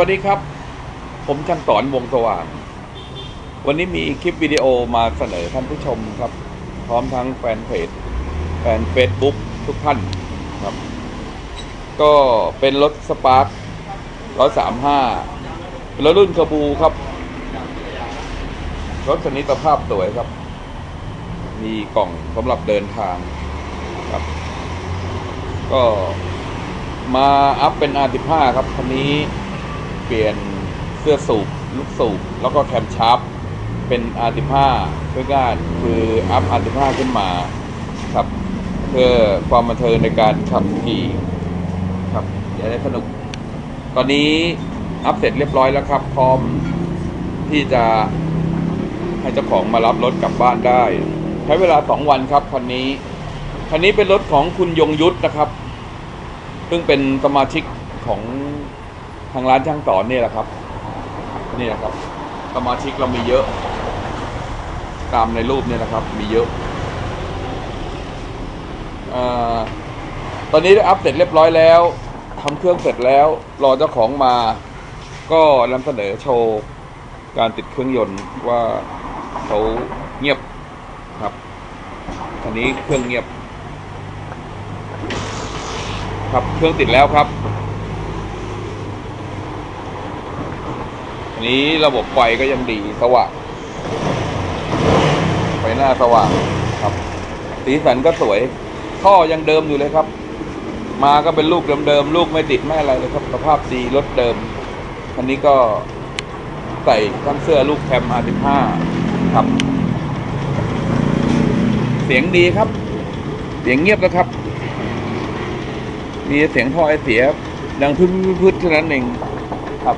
วัสดีครับ ผมช่างสอนวงสว่าง วันนี้มีคลิปวิดีโอมาเสนอท่านผู้ชมครับ พร้อมทั้งแฟนเพจแฟนเฟซบุ๊กทุกท่านครับ ก็เป็นรถสปาร์คร้อยสามห้ารถรุ่นคาบูครับ รถคันนี้สภาพสวยครับ มีกล่องสำหรับเดินทางครับ ก็มาอัพเป็น R15 ครับคันนี้ เปลี่ยนเสื้อสูบลูกสูบแล้วก็แคมชาร์ปเป็น R15 เพื่อการคืออัพ R15 ขึ้นมาครับเพื่อความบันเทิงในการขับขี่ครับอย่าได้สนุก ตอนนี้อัพเสร็จเรียบร้อยแล้วครับ พร้อมที่จะให้เจ้าของมารับรถกลับบ้านได้ ใช้เวลาสองวันครับคันนี้คันนี้เป็นรถของคุณยงยุทธนะครับ ซึ่งเป็นสมาชิกของางร้านช่างสอนนี่แหละครับ นี่แหละครับ สมาชิกเรามีเยอะ ตามในรูปเนี่ยนะครับ มีเยอะอตอนนี้ได้อัพเสร็จเรียบร้อยแล้วทำเครื่องเสร็จแล้ว รอเจ้าของมา ก็นำเสนอโชว์การติดเครื่องยนต์ว่าเขาเงียบครับอันนี้เครื่องเงียบ ครับเครื่องติดแล้วครับ นี้ระบบไฟก็ยังดีสว่างไฟหน้าสว่างครับ สีสันก็สวย ท่อยังเดิมอยู่เลยครับ มาก็เป็นลูกเดิมๆลูกไม่ติดไม่อะไรเลยครับ สภาพดีรถเดิมคันนี้ก็ใส่ทั้งเสื้อลูกแคม R15 ครับ เสียงดีครับ เสียงเงียบนะครับ มีเสียงท่อไอเสียดังพึ่งพึ่งเท่านั้นเองครับ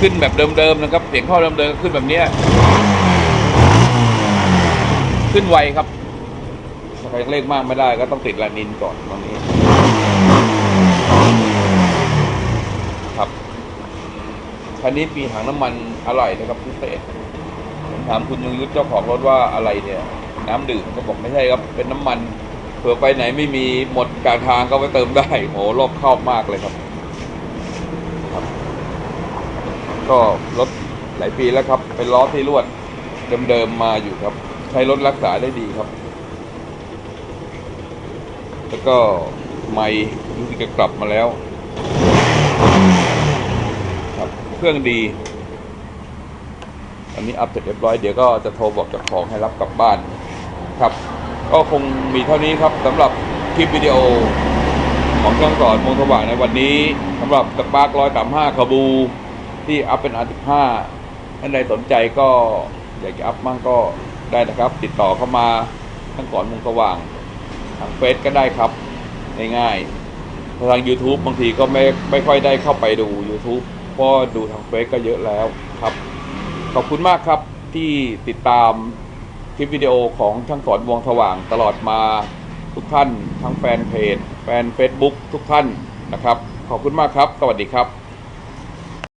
ขึ้นแบบเดิมๆนะครับ เสียงท่อเดิมๆขึ้นแบบเนี้ยขึ้นไวครับถ้าใครเร่งมากไม่ได้ก็ต้องติดลานินก่อนตรงนี้ ครับคันนี้มีถังน้ำมันอร่อยนะครับพิเศษผมถามคุณยงยุทธเจ้าของรถว่าอะไรเนี่ย น้ำดื่มก็บอกไม่ใช่ครับ เป็นน้ำมันเผื่อไปไหนไม่มีหมดกลางทางก็ไปเติมได้โหรอบครอบมากเลยครับ ก็รถหลายปีแล้วครับ เป็นล้อที่รวดเดิมๆมาอยู่ครับ ใช้รถรักษาได้ดีครับ แล้วก็ไม่รู้สึกจะกลับมาแล้ว ครับเครื่องดี อันนี้อัพเสร็จเรียบร้อยเดี๋ยวก็จะโทรบอกจ้าของให้รับกลับบ้านครับ ก็คงมีเท่านี้ครับสำหรับคลิปวิดีโอของเครื่องสอนมงสว่างในวันนี้สำหรับสปาร์คร้อยสามห้าคาบู ที่อัพเป็นอันสิบห้าท่านใดสนใจก็อยากจะอัพมั่งก็ได้นะครับ ติดต่อเข้ามาทั้งก่อนมงสว่าง ทางเฟซก็ได้ครับง่ายๆทาง YouTube บางทีก็ไม่ไม่ค่อยได้เข้าไปดู YouTube เพราะดูทางเฟซก็เยอะแล้วครับ ขอบคุณมากครับที่ติดตามคลิปวิดีโอของช่างสอนวงสว่างตลอดมาทุกท่าน ทั้งแฟนเพจ แฟน Facebook ทุกท่านนะครับ ขอบคุณมากครับ สวัสดีครับ